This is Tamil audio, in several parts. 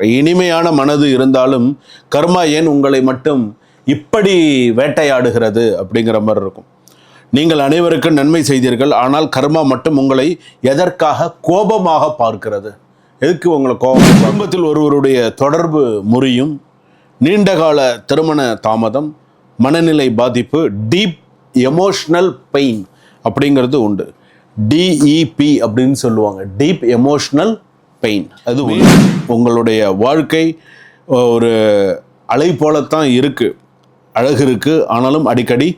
இனிமையான மனது இருந்தாலும் கர்மா ஏன் உங்களை மட்டும் இப்படி வேட்டையாடுகிறது அப்படிங்கிற மாதிரி இருக்கும். நீங்கள் அனைவருக்கும் நன்மை செய்தீர்கள் ஆனால் கர்மா மட்டும் உங்களை எதற்காக கோபமாக பார்க்கிறது? எதுக்கு உங்களை கோபம்? குடும்பத்தில் ஒருவருடைய தொடர்பு முறியும் நீண்டகால திருமண தாமதம் மனநிலை பாதிப்பு டீப் எமோஷ்னல் பெயின் அப்படிங்கிறது உண்டு. டிஇபி அப்படின்னு சொல்லுவாங்க. டீப் எமோஷ்னல் பெயின் அது உண்டு. உங்களுடைய வாழ்க்கை ஒரு அலை போலத்தான் இருக்குது அழகு இருக்குது ஆனாலும் அடிக்கடி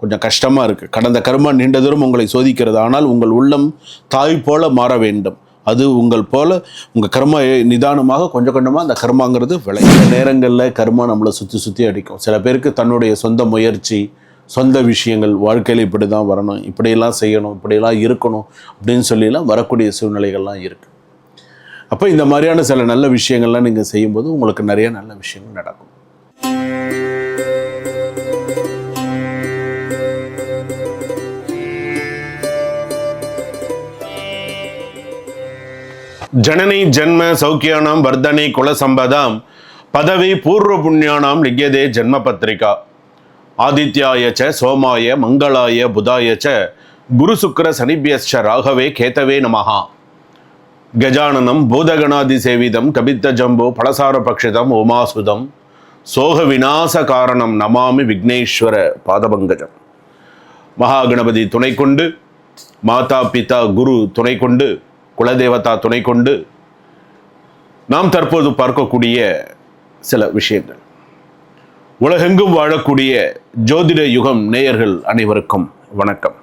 கொஞ்சம் கஷ்டமாக இருக்குது கடந்த கர்மா நீண்ட தூரம் உங்களை சோதிக்கிறது. ஆனால் உங்கள் உள்ளம் தாய் போல மாற வேண்டும். அது உங்கள் போல உங்கள் கர்மா நிதானமாக கொஞ்சம் கொஞ்சமாக அந்த கர்மாங்கிறது விளை. சில நேரங்களில் கர்மா நம்மளை சுற்றி சுற்றி அடிக்கும். சில பேருக்கு தன்னுடைய சொந்த முயற்சி சொந்த விஷயங்கள் வாழ்க்கையில் இப்படி தான் வரணும். இப்படியெல்லாம் செய்யணும் இப்படியெல்லாம் இருக்கணும் அப்படின்னு சொல்லிலாம் வரக்கூடிய சூழ்நிலைகள்லாம் இருக்குது அப்போ இந்த மாதிரியான சில நல்ல விஷயங்கள்லாம் நீங்கள் செய்யும்போது உங்களுக்கு நிறைய நல்ல விஷயங்கள் நடக்கும். ஜனனி ஜென்ம சௌக்கியானாம் வர்தனை குலசம்பதாம் பதவி பூர்வ புண்ணியானாம் லிக்யதே ஜன்ம பத்திரிகா. ஆதித்யாய ச சோமாய மங்களாய புதாய ச குரு சுக்கர சனிபியஸ்ச ராகவே கேத்தவே நமகா கஜானனம் பூதகணாதி சேவிதம் கபித்த ஜம்பு பலசார பக்ஷிதம் உமாசுதம் சோக விநாச காரணம் நமாமி விக்னேஸ்வர பாதபங்கஜம். மகாகணபதி துணை கொண்டு மாதா பிதா குரு துணை கொண்டு குலதேவதா துணை கொண்டு நாம் தற்போது பார்க்கக்கூடிய சில விஷயங்கள். உலகெங்கும் வாழக்கூடிய ஜோதிட யுகம் நேயர்கள் அனைவருக்கும் வணக்கம்.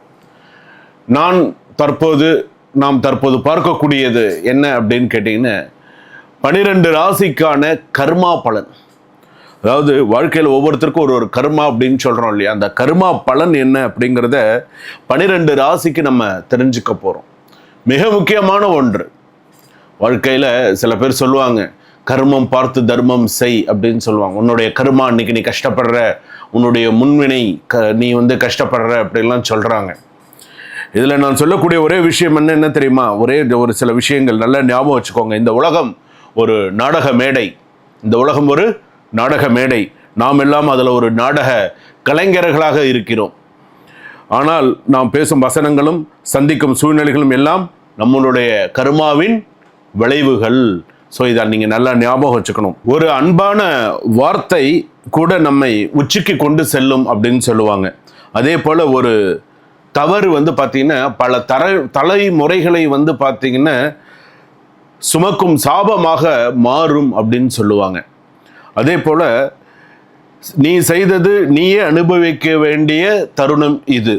நான் தற்போது நாம் தற்போது பார்க்கக்கூடியது என்ன அப்படின்னு கேட்டிங்கன்னா பனிரெண்டு ராசிக்கான கர்மா பலன். அதாவது வாழ்க்கையில் ஒவ்வொருத்தருக்கும் ஒரு ஒரு கர்மா அப்படின்னு சொல்கிறோம் இல்லையா? அந்த கர்மா பலன் என்ன அப்படிங்கிறத பனிரெண்டு ராசிக்கு நம்ம தெரிஞ்சுக்க போகிறோம் மிக முக்கியமான ஒன்று. வாழ்க்கையில் சில பேர் சொல்லுவாங்க கர்மம் பார்த்து தர்மம் செய் அப்படின்னு சொல்லுவாங்க. உன்னுடைய கர்மா இன்னைக்கு நீ கஷ்டப்படுற உன்னுடைய முன்வினை க நீ வந்து கஷ்டப்படுற அப்படின்லாம் சொல்கிறாங்க இதில் நான் சொல்லக்கூடிய ஒரே விஷயம் என்ன என்ன தெரியுமா? ஒரே ஒரு சில விஷயங்கள் நல்லா ஞாபகம் வச்சுக்கோங்க. இந்த உலகம் ஒரு நாடக மேடை. இந்த உலகம் ஒரு நாடக மேடை. நாம் எல்லாம் அதில் ஒரு நாடக கலைஞர்களாக இருக்கிறோம். ஆனால் நாம் பேசும் வசனங்களும் சந்திக்கும் சூழ்நிலைகளும் எல்லாம் நம்மளுடைய கருமாவின் விளைவுகள். ஸோ இதை நீங்கள் நல்லா ஞாபகம் வச்சுக்கணும். ஒரு அன்பான வார்த்தை கூட நம்மை உச்சிக்கு கொண்டு செல்லும் அப்படின்னு சொல்லுவாங்க. அதே போல் ஒரு தவறு வந்து பார்த்தீங்கன்னா பல தர தலைமுறைகளை வந்து பார்த்தீங்கன்னா சுமக்கும் சாபமாக மாறும் அப்படின்னு சொல்லுவாங்க. அதே போல் நீ செய்தது நீயே அனுபவிக்க வேண்டிய தருணம் இது.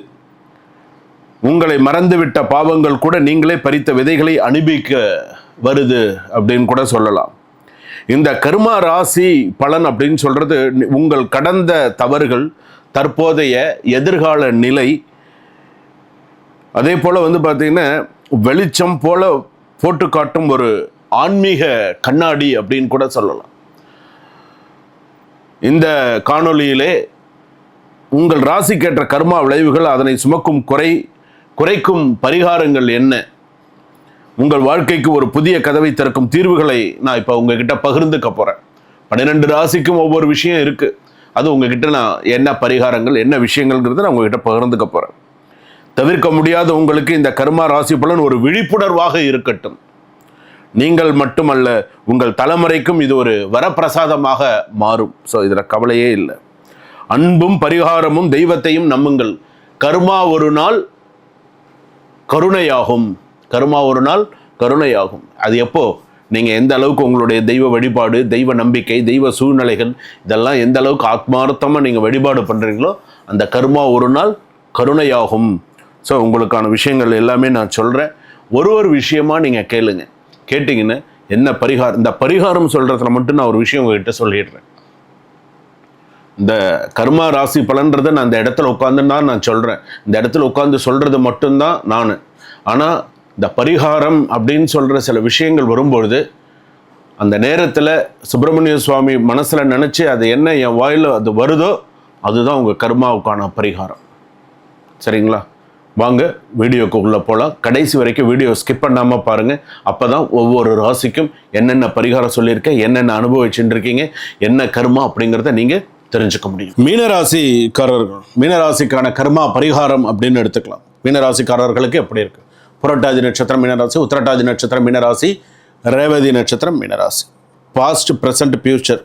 உங்களை மறந்துவிட்ட பாவங்கள் கூட நீங்களே பறித்த விதைகளை அனுபவிக்க வருது அப்படின்னு கூட சொல்லலாம். இந்த கர்மா ராசி பலன் அப்படின்னு சொல்கிறது உங்கள் கடந்த தவறுகள் தற்போதைய எதிர்கால நிலை அதே போல் வந்து பார்த்தீங்கன்னா வெளிச்சம் போல போட்டு காட்டும் ஒரு ஆன்மீக கண்ணாடி அப்படின்னு கூட சொல்லலாம். இந்த காணொளியிலே உங்கள் ராசிக்கேற்ற கர்மா விளைவுகள் அதனை சுமக்கும் குறை குறைக்கும் பரிகாரங்கள் என்ன? உங்கள் வாழ்க்கைக்கு ஒரு புதிய கதவை திறக்கும் தீர்வுகளை நான் இப்போ உங்ககிட்ட பகிர்ந்துக்க போகிறேன் பன்னிரெண்டு ராசிக்கும் ஒவ்வொரு விஷயம் இருக்குது அது உங்ககிட்ட நான் என்ன பரிகாரங்கள் என்ன விஷயங்கள்ங்கிறத நான் உங்ககிட்ட பகிர்ந்துக்க போகிறேன் தவிர்க்க முடியாத உங்களுக்கு இந்த கர்மா ராசி பலன் ஒரு விழிப்புணர்வாக இருக்கட்டும். நீங்கள் மட்டுமல்ல உங்கள் தலைமுறைக்கும் இது ஒரு வரப்பிரசாதமாக மாறும். ஸோ இதில் கவலையே இல்லை. அன்பும் பரிகாரமும் தெய்வத்தையும் நம்புங்கள். கர்மா ஒரு நாள் கருணையாகும். கருமா ஒரு நாள் கருணையாகும். அது எப்போ? நீங்கள் எந்த அளவுக்கு உங்களுடைய தெய்வ வழிபாடு தெய்வ நம்பிக்கை தெய்வ சூழ்நிலைகள் இதெல்லாம் எந்த அளவுக்கு ஆத்மார்த்தமாக நீங்கள் வழிபாடு பண்ணுறீங்களோ அந்த கர்மா ஒரு நாள் கருணையாகும். ஸோ உங்களுக்கான விஷயங்கள் எல்லாமே நான் சொல்கிறேன் ஒரு ஒரு விஷயமாக நீங்கள் கேளுங்க. கேட்டிங்கன்னா என்ன பரிகாரம் இந்த பரிகாரம் சொல்கிறதுல மட்டும் நான் ஒரு விஷயம் உங்ககிட்ட சொல்லிடுறேன். இந்த கர்மா ராசி பலன்றதை நான் அந்த இடத்துல உட்காந்து தான் நான் சொல்கிறேன் இந்த இடத்துல உட்காந்து சொல்கிறது மட்டும்தான் நான். ஆனால் இந்த பரிகாரம் அப்படின்னு சொல்கிற சில விஷயங்கள் வரும்பொழுது அந்த நேரத்தில் சுப்பிரமணிய சுவாமி மனசில் நினச்சி அது என்ன என் வாயில் அது வருதோ அதுதான் உங்கள் கர்மாவுக்கான பரிகாரம். சரிங்களா? வாங்க வீடியோக்கு உள்ளே போகலாம் கடைசி வரைக்கும் வீடியோ ஸ்கிப் பண்ணாமல் பாருங்கள் அப்போ தான் ஒவ்வொரு ராசிக்கும் என்னென்ன பரிகாரம் சொல்லியிருக்கேன் என்னென்ன அனுபவிச்சுட்டு இருக்கீங்க என்ன கர்மா அப்படிங்கிறத நீங்கள் தெரிஞ்சுக்க முடியும். மீனராசிக்காரர்கள் மீனராசிக்கான கர்மா பரிகாரம் அப்படின்னு எடுத்துக்கலாம். மீனராசிக்காரர்களுக்கு எப்படி இருக்குது புரட்டாதி நட்சத்திரம் மீனராசி உத்திரட்டாதி நட்சத்திரம் மீனராசி ரேவதி நட்சத்திரம் மீனராசி. பாஸ்ட் ப்ரெசண்ட் ஃப்யூச்சர்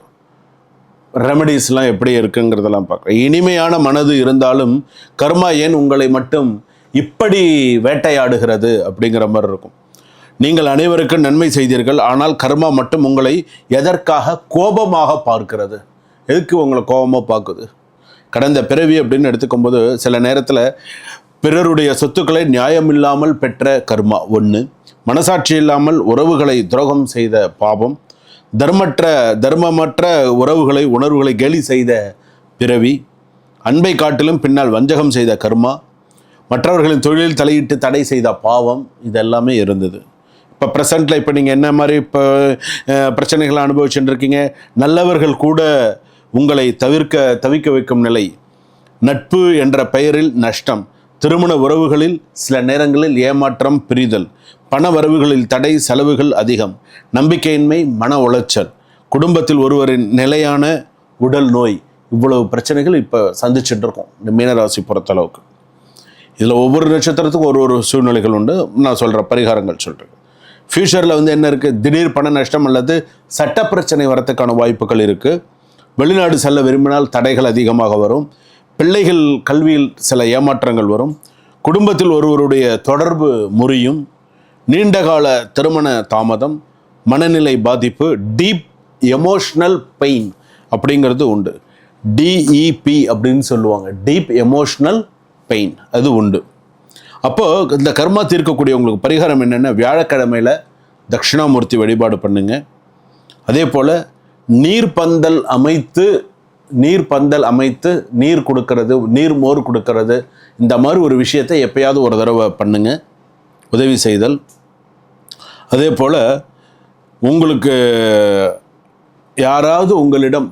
ரெமடிஸ்லாம் எப்படி இருக்குங்கிறதெல்லாம் பார்க்குறேன் இனிமையான மனது இருந்தாலும் கர்மா ஏன் உங்களை மட்டும் இப்படி வேட்டையாடுகிறது அப்படிங்கிற மாதிரி இருக்கும். நீங்கள் அனைவருக்கும் நன்மை செய்தீர்கள் ஆனால் கர்மா மட்டும் உங்களை எதற்காக கோபமாக பார்க்கிறது? எதுக்கு உங்களை கோபமாக பார்க்குது? கடந்த பிறவி அப்படின்னு எடுத்துக்கும்போது சில நேரத்தில் பிறருடைய சொத்துக்களை நியாயமில்லாமல் பெற்ற கர்மா ஒன்று மனசாட்சி இல்லாமல் உறவுகளை துரோகம் செய்த பாபம் தர்மற்ற தர்மமற்ற உறவுகளை உணர்வுகளை கேலி செய்த பிறவி அன்பை காட்டிலும் பின்னால் வஞ்சகம் செய்த கர்மா மற்றவர்களின் தொழிலில் தலையிட்டு தடை செய்த பாவம் இதெல்லாமே இருந்தது. இப்போ ப்ரெசண்ட்டில் இப்போ நீங்கள் என்ன மாதிரி இப்போ பிரச்சனைகளை அனுபவிச்சுட்டுருக்கீங்க? நல்லவர்கள் கூட உங்களை தவிர்க்க தவிக்க வைக்கும் நிலை. நட்பு என்ற பெயரில் நஷ்டம். திருமண உறவுகளில் சில நேரங்களில் ஏமாற்றம் பிரிதல். பண வரவுகளில் தடை செலவுகள் அதிகம். நம்பிக்கையின்மை மன உளைச்சல். குடும்பத்தில் ஒருவரின் நிலையான உடல் நோய். இவ்வளவு பிரச்சனைகள் இப்போ சந்திச்சுட்டு இருக்கோம் இந்த மீனராசி பொறுத்தளவுக்கு. இதில் ஒவ்வொரு நட்சத்திரத்துக்கும் ஒரு ஒரு சூழ்நிலைகள் உண்டு. நான் சொல்கிற பரிகாரங்கள் சொல்கிறேன் ஃப்யூச்சரில் வந்து என்ன இருக்குது திடீர் பண நஷ்டம் அல்லது சட்ட பிரச்சனை வரத்துக்கான வாய்ப்புகள் இருக்குது வெளிநாடு செல்ல விரும்பினால் தடைகள் அதிகமாக வரும். பிள்ளைகள் கல்வியில் சில ஏமாற்றங்கள் வரும். குடும்பத்தில் ஒருவருடைய தொடர்பு முறியும். நீண்டகால திருமண தாமதம் மனநிலை பாதிப்பு டீப் எமோஷ்னல் பெயின் அப்படிங்கிறது உண்டு. டிஇபி அப்படின்னு சொல்லுவாங்க. டீப் எமோஷ்னல் பெயின் அது உண்டு. அப்போது இந்த கர்மா தீர்க்கக்கூடியவங்களுக்கு பரிகாரம் என்னென்னா வியாழக்கிழமையில் தட்சிணாமூர்த்தி வழிபாடு பண்ணுங்க. அதே போல் நீர்பந்தல் அமைத்து நீர் பந்தல் அமைத்து நீர் கொடுக்கறது நீர் மோர் கொடுக்கறது இந்த மாதிரி ஒரு விஷயத்தை எப்பயாவது ஒரு தடவை பண்ணுங்க. உதவி செய்தல். அதே போல் உங்களுக்கு யாராவது உங்களிடம்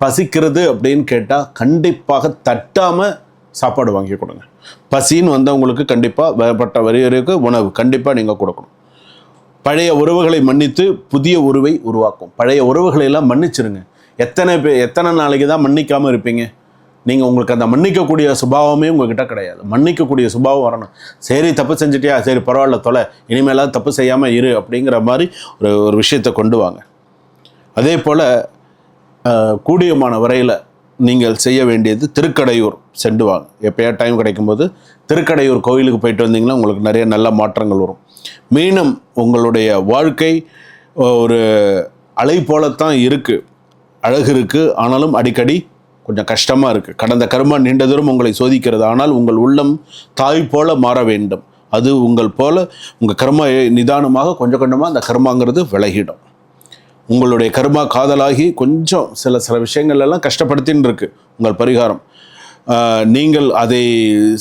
பசிக்கிறது அப்படின்னு கேட்டால் கண்டிப்பாக தட்டாமல் சாப்பாடு வாங்கி கொடுங்க. பசின்னு வந்தவங்களுக்கு கண்டிப்பாக வேறுபட்ட வரியருக்கு உணவு கண்டிப்பாக நீங்கள் கொடுக்கணும். பழைய உறவுகளை மன்னித்து புதிய உறவை உருவாக்கும். பழைய உறவுகளை எல்லாம் மன்னிச்சிருங்க. எத்தனை பே எத்தனை நாளைக்கு தான் மன்னிக்காமல் இருப்பீங்க? நீங்கள் உங்களுக்கு அந்த மன்னிக்கக்கூடிய சுபாவமே உங்ககிட்ட கிடையாது. மன்னிக்கக்கூடிய சுபாவம் வரணும். சரி தப்பு செஞ்சிட்டியா? சரி பரவாயில்ல தொலை. இனிமேலாவது தப்பு செய்யாமல் இரு அப்படிங்கிற மாதிரி ஒரு ஒரு விஷயத்தை கொண்டு வாங்க. அதே போல் கூடியமான வரையில் நீங்கள் செய்ய வேண்டியது திருக்கடையூர் சென்று வாங்க எப்போயா டைம் கிடைக்கும்போது திருக்கடையூர் கோயிலுக்கு போயிட்டு வந்தீங்கன்னா உங்களுக்கு நிறைய நல்ல மாற்றங்கள் வரும். மீனம் உங்களுடைய வாழ்க்கை ஒரு அலை போலத்தான் இருக்குது அழகு இருக்குது ஆனாலும் அடிக்கடி கொஞ்சம் கஷ்டமாக இருக்குது கடந்த கர்மா நீண்ட தூரம் உங்களை சோதிக்கிறது ஆனால் உங்கள் உள்ளம் தாய் போல மாற வேண்டும். அது உங்கள் போல உங்கள் கர்மா நிதானமாக கொஞ்சம் கொஞ்சமாக அந்த கர்மாங்கிறது விலகிடும். உங்களுடைய கர்மா காதலாகி கொஞ்சம் சில சில விஷயங்கள்லாம் கஷ்டப்படுத்தின்னு இருக்கு உங்கள் பரிகாரம். நீங்கள் அதை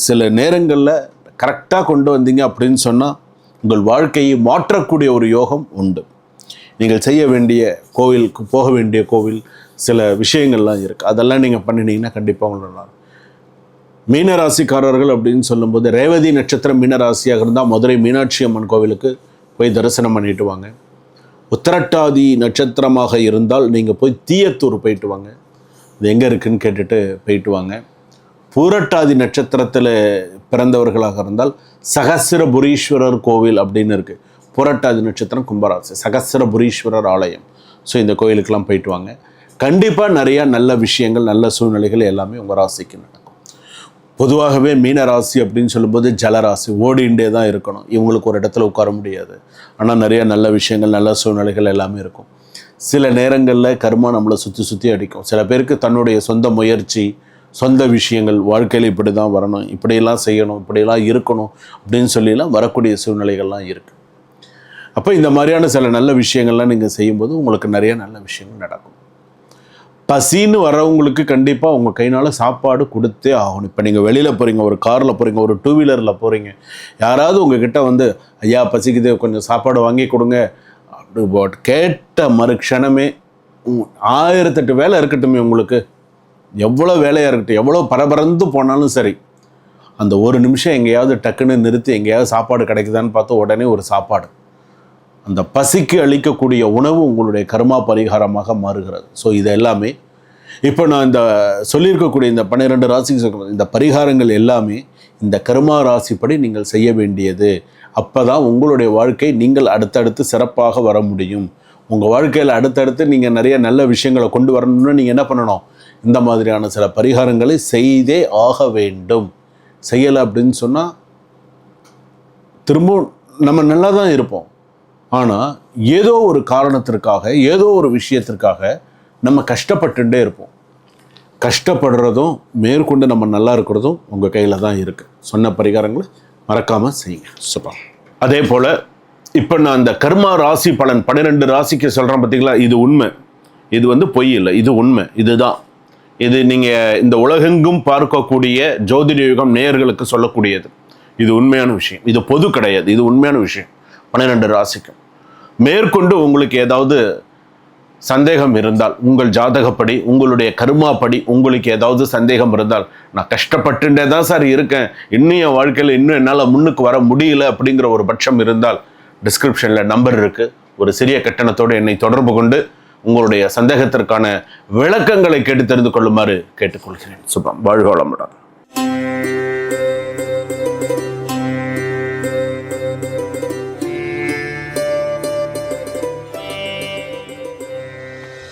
சில நேரங்களில் கரெக்டாக கொண்டு வந்தீங்க அப்படின்னு சொன்னால் உங்கள் வாழ்க்கையை மாற்றக்கூடிய ஒரு யோகம் உண்டு. நீங்கள் செய்ய வேண்டிய கோவிலுக்கு போக வேண்டிய கோவில் சில விஷயங்கள்லாம் இருக்குது அதெல்லாம் நீங்கள் பண்ணினீங்கன்னா கண்டிப்பாக உங்களோட மீனராசிக்காரர்கள் அப்படின்னு சொல்லும்போது ரேவதி நட்சத்திரம் மீனராசியாக இருந்தால் மதுரை மீனாட்சி அம்மன் கோவிலுக்கு போய் தரிசனம் பண்ணிட்டு வாங்க. உத்திரட்டாதி நட்சத்திரமாக இருந்தால் நீங்கள் போய் தீயத்தூர் போயிட்டு வாங்க. இது எங்கே இருக்குன்னு கேட்டுட்டு போயிட்டு வாங்க. பூரட்டாதி நட்சத்திரத்தில் பிறந்தவர்களாக இருந்தால் சகசிரபுரீஸ்வரர் கோவில் அப்படின்னு இருக்குது பூரட்டாதி நட்சத்திரம் கும்பராசி சகசிரபுரீஸ்வரர் ஆலயம். ஸோ இந்த கோயிலுக்கெல்லாம் போயிட்டு வாங்க. கண்டிப்பாக நிறையா நல்ல விஷயங்கள் நல்ல சூழ்நிலைகள் எல்லாமே உங்கள் ராசிக்கு நடக்கும் பொதுவாகவே மீனராசி அப்படின்னு சொல்லும்போது ஜலராசி ஓடிண்டே தான் இருக்கணும். இவங்களுக்கு ஒரு இடத்துல உட்கார முடியாது. ஆனால் நிறைய நல்ல விஷயங்கள் நல்ல சூழ்நிலைகள் எல்லாமே இருக்கும். சில நேரங்களில் கர்மா நம்மளை சுற்றி சுற்றி அடிக்கும். சில பேருக்கு தன்னுடைய சொந்த முயற்சி சொந்த விஷயங்கள் வாழ்க்கையில் இப்படி தான் வரணும். இப்படியெல்லாம் செய்யணும் இப்படியெல்லாம் இருக்கணும் அப்படின்னு சொல்லிலாம் வரக்கூடிய சூழ்நிலைகள்லாம் இருக்குது அப்போ இந்த மாதிரியான சில நல்ல விஷயங்கள்லாம் நீங்கள் செய்யும்போது உங்களுக்கு நிறைய நல்ல விஷயங்கள் நடக்கும். பசின்னு வரவங்களுக்கு கண்டிப்பாக உங்கள் கைனால் சாப்பாடு கொடுத்தே ஆகணும். இப்போ நீங்கள் வெளியில் போகிறீங்க ஒரு காரில் போகிறீங்க ஒரு டூ வீலரில் போகிறீங்க யாராவது உங்ககிட்ட வந்து ஐயா பசிக்குது கொஞ்சம் சாப்பாடு வாங்கி கொடுங்க. அப்படி கேட்ட மறுக்ஷணமே ஆயிரத்தெட்டு வேலை இருக்கட்டுமே உங்களுக்கு. எவ்வளோ வேலையாக இருக்கட்டும் எவ்வளோ பரபரந்து போனாலும் சரி அந்த ஒரு நிமிஷம் எங்கேயாவது டக்குன்னு நிறுத்தி எங்கேயாவது சாப்பாடு கிடைக்குதான்னு பார்த்து உடனே ஒரு சாப்பாடு. அந்த பசிக்கு அளிக்கக்கூடிய உணவு உங்களுடைய கர்மா பரிகாரமாக மாறுகிறது. ஸோ இது எல்லாமே இப்போ நான் இந்த சொல்லியிருக்கக்கூடிய இந்த பன்னிரெண்டு ராசிக்கு சொல்ற இந்த பரிகாரங்கள் எல்லாமே இந்த கர்மா ராசிப்படி நீங்கள் செய்ய வேண்டியது. அப்போ தான் உங்களுடைய வாழ்க்கை நீங்கள் அடுத்தடுத்து சிறப்பாக வர முடியும். உங்கள் வாழ்க்கையில் அடுத்தடுத்து நீங்கள் நிறைய நல்ல விஷயங்களை கொண்டு வரணும்னு நீங்கள் என்ன பண்ணணும்? இந்த மாதிரியான சில பரிகாரங்களை செய்தே ஆக வேண்டும். செய்யலை அப்படின்னு சொன்னால் திரும்பவும் நம்ம நல்லா தான் இருப்போம். ஆனால் ஏதோ ஒரு காரணத்திற்காக ஏதோ ஒரு விஷயத்திற்காக நம்ம கஷ்டப்பட்டுட்டே இருப்போம். கஷ்டப்படுறதும் மேற்கொண்டு நம்ம நல்லா இருக்கிறதும் உங்கள் கையில் தான் இருக்குது சொன்ன பரிகாரங்களை மறக்காமல் செய்யுங்க. சூப்பர். அதே போல் இப்போ நான் அந்த கர்மா ராசி பலன் பன்னிரெண்டு ராசிக்கு சொல்கிறேன் பார்த்தீங்களா இது உண்மை. இது வந்து பொய் இல்லை. இது உண்மை. இதுதான். இது நீங்கள் இந்த உலகெங்கும் பார்க்கக்கூடிய ஜோதிட யுகம் நேயர்களுக்கு சொல்லக்கூடியது. இது உண்மையான விஷயம். இது பொது கிடையாது. இது உண்மையான விஷயம். பன்னிரெண்டு ராசிக்கும். மேற்கொண்டு உங்களுக்கு ஏதாவது சந்தேகம் இருந்தால் உங்கள் ஜாதகப்படி உங்களுடைய கருமாப்படி உங்களுக்கு ஏதாவது சந்தேகம் இருந்தால் நான் கஷ்டப்பட்டுட்டே தான் சார் இருக்கேன். இன்னும் என் வாழ்க்கையில் இன்னும் என்னால் முன்னுக்கு வர முடியல அப்படிங்கிற ஒரு பட்சம் இருந்தால் டிஸ்கிரிப்ஷனில் நம்பர் இருக்குது ஒரு சிறிய கட்டணத்தோடு என்னை தொடர்பு கொண்டு உங்களுடைய சந்தேகத்திற்கான விளக்கங்களை கேட்டு தெரிந்து கொள்ளுமாறு கேட்டுக்கொள்கிறேன். சுபம். வாழ்க வளமுடன்.